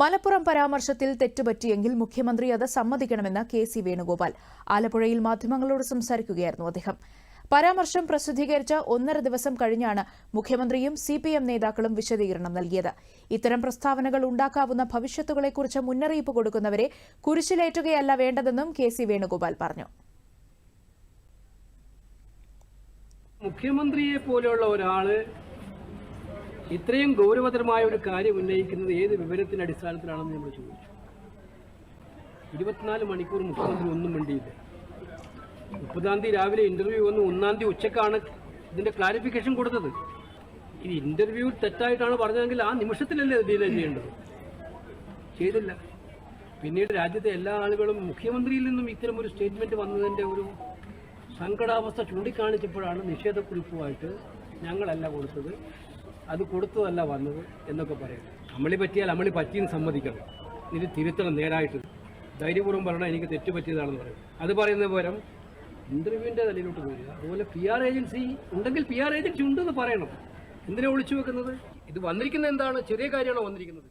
മലപ്പുറം പരാമർശത്തിൽ തെറ്റുപറ്റിയെങ്കിൽ മുഖ്യമന്ത്രി അത് സമ്മതിക്കണമെന്ന് കെ സി വേണുഗോപാൽ. ആലപ്പുഴയിൽ മാധ്യമങ്ങളോട് സംസാരിക്കുകയായിരുന്നു അദ്ദേഹം. പരാമർശം പ്രസിദ്ധീകരിച്ച ഒന്നര ദിവസം കഴിഞ്ഞാണ് മുഖ്യമന്ത്രിയും സി പി എം നേതാക്കളും വിശദീകരണം നൽകിയത്. ഇത്തരം പ്രസ്താവനകൾ ഉണ്ടാക്കാവുന്ന ഭവിഷ്യത്തുകളെക്കുറിച്ച് മുന്നറിയിപ്പ് കൊടുക്കുന്നവരെ കുരിശിലേറ്റുകയല്ല വേണ്ടതെന്നും കെ സി വേണുഗോപാൽ പറഞ്ഞു. മുഖ്യമന്ത്രിയെ പോലെയുള്ള ഒരാൾ ഇത്രയും ഗൗരവതരമായ ഒരു കാര്യം ഉന്നയിക്കുന്നത് ഏത് വിവരത്തിന്റെ അടിസ്ഥാനത്തിലാണെന്ന് നമ്മൾ ചോദിച്ചു. ഇരുപത്തിനാല് മണിക്കൂർ മുഖ്യമന്ത്രി ഒന്നും മിണ്ടിയില്ല. മുപ്പതാം തീയതി രാവിലെ ഇന്റർവ്യൂ വന്ന്. ഒന്നാം തീയതി ഉച്ചക്കാണ് ഇതിന്റെ ക്ലാരിഫിക്കേഷൻ കൊടുത്തത്. ഈ ഇന്റർവ്യൂ തെറ്റായിട്ടാണ് പറഞ്ഞതെങ്കിൽ ആ നിമിഷത്തിലല്ലേ ഡീലേ ചെയ്യേണ്ടത്? ചെയ്തില്ല. പിന്നീട് രാജ്യത്തെ എല്ലാ ആളുകളും മുഖ്യമന്ത്രിയിൽ നിന്നും ഇത്തരം ഒരു സ്റ്റേറ്റ്മെന്റ് വന്നതിന്റെ ഒരു സങ്കടാവസ്ഥ ചൂണ്ടിക്കാണിച്ചപ്പോഴാണ് നിഷേധക്കുറിപ്പുമായിട്ട് ഞങ്ങളല്ല കൊടുത്തത്. അത് കൊടുത്തതല്ല വന്നത് എന്നൊക്കെ പറയും. അമളി പറ്റിയാൽ അമളി പറ്റിയെന്ന് സമ്മതിക്കണം. ഇത് തിരുത്തണം നേരായിട്ട്. ധൈര്യപൂർവം പറയണം എനിക്ക് തെറ്റ് പറ്റിയതാണെന്ന് പറയും. അത് പറയുന്ന പകരം ഇന്റർവ്യൂവിന്റെ തലയിലോട്ട് പോരുക. അതുപോലെ പി ആർ ഏജൻസി ഉണ്ടെങ്കിൽ പി ആർ ഏജൻസി ഉണ്ടെന്ന് പറയണം. എന്തിനാ ഒളിച്ചു വെക്കുന്നത്? ഇത് വന്നിരിക്കുന്നത് എന്താണ്? ചെറിയ കാര്യമാണോ വന്നിരിക്കുന്നത്?